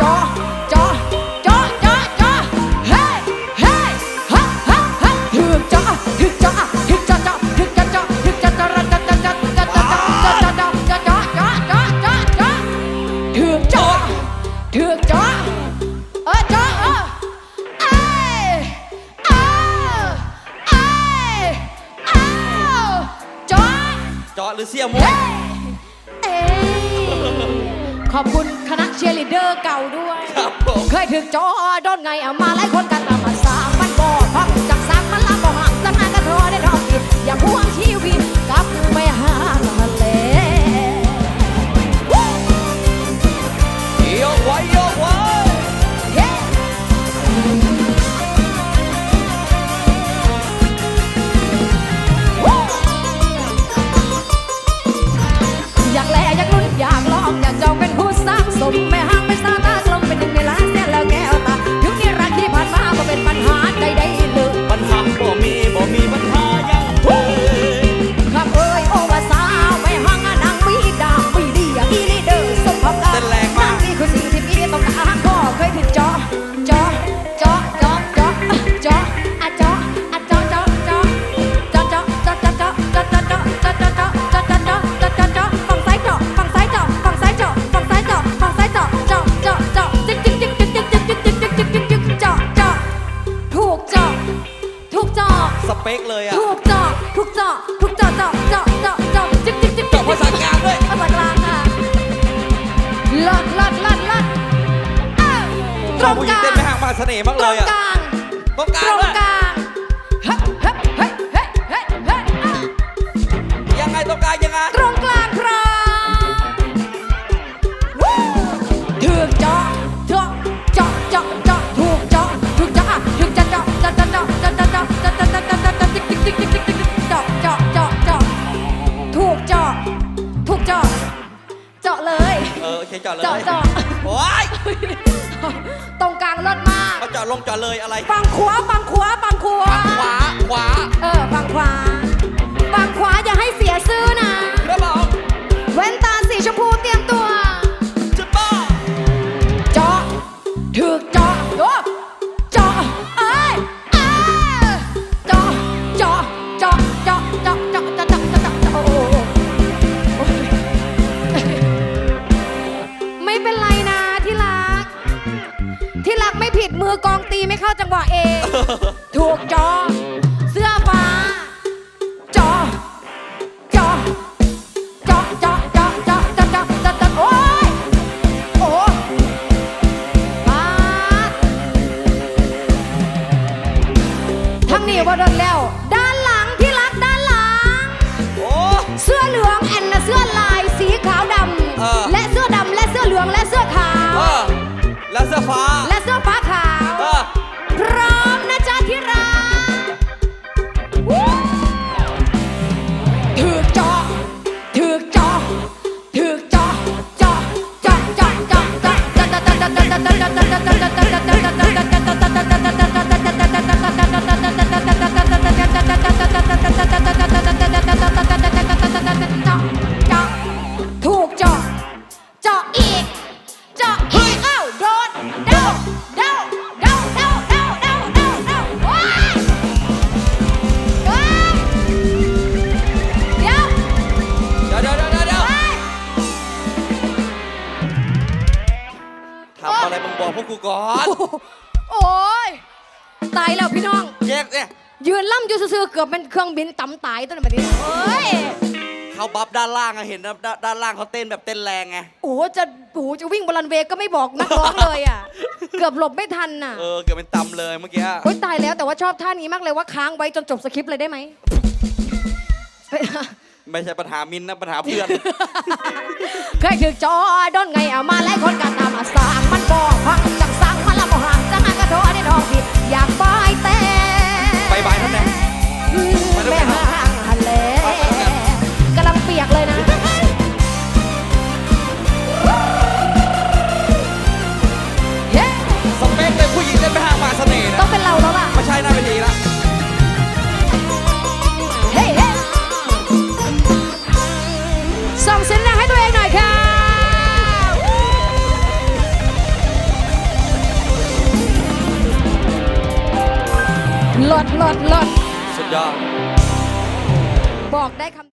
จอจอจอจอจอเฮ้เฮ้ฮะฮะฮะถึกจอถึกจอถึกจอจอถึกจอจอถึกจอจอรันจอจอจอจอจอจอจอจอจอจอจอจอจอจอถึกจอถึกจอเออจอเออเอ้เอ้เอ้เอ้จอจอหรือเสี่ยมว เฮ้ ขอบคุณคณะเชียร์ลีดเดอร์เก่าด้วยเคยถึงจอโอนไงเอามาหลายคนกันเอา เป๊กเลยอะถูกเจาะถูกเจาะถูกเจาะเจาะเจาะเจาะเจาะจิ๊บจิ๊บจิ๊บจบภาษากลางด้วยภาษากลางค่ะลอดลอดลอดลอดตรงกลางต้หงกลยอ่ตรงกลางตรงกลาง อเคจอดเลยจาะจาะโอ้ยตรงกลางรถมากขาจอดลงจอดเลยอะไร ฝั่งขวาฝั่งขวาฝั่งขวาขวาขวา เออ อกองตีไม่เข้าจังหวะเอง ถูกจอ เสื้อฟ้า จอ จอ จอจอจอจอจออจออโอ้ยโอ้ป้าทั้งนี้ว่าโดนแล้ว ด้านหลังที่รักด้านหลังเสื้อเหลืองแอนแะเสื้อลายสีขาวดำและเสื้อดำและเสื้อเหลืองและเสื้อขาวแล้เสื้อฟ้า พร้อมนะจ๊ะ กพวกกูก่อนโอ้ยตายแล้วพี่น้อง แยกเนี่ยยืนล่ำอยู่ซื่อๆเกือบเป็นเครื่องบินต่ำตายตัวนั้นแบบนี้เฮ้ย เขาบัฟด้านล่างอะเห็นนะด้านด้านล่างเขาเต้นแบบเต้นแรงไง โอ้โหจะโอ้โหจะวิ่งบนรันเวย์ก็ไม่บอกนักร้องเลยอะ เกือบหลบไม่ทันน่ะเออเกือบเป็นตำเลยเมื่อกี้โอ๊ยตายแล้วแต่ว่าชอบท่านี้มากเลยว่าค้างไว้จนจบสคริปต์เลยได้ไหมไม่ใช่ปัญหามินนะปัญหาเพื่อน เคยถึกจอดนไงเอามาไล่คนกันตามมาสร้างมันบอกพัง ลดหลดหลดสุดยอด บอกได้คำ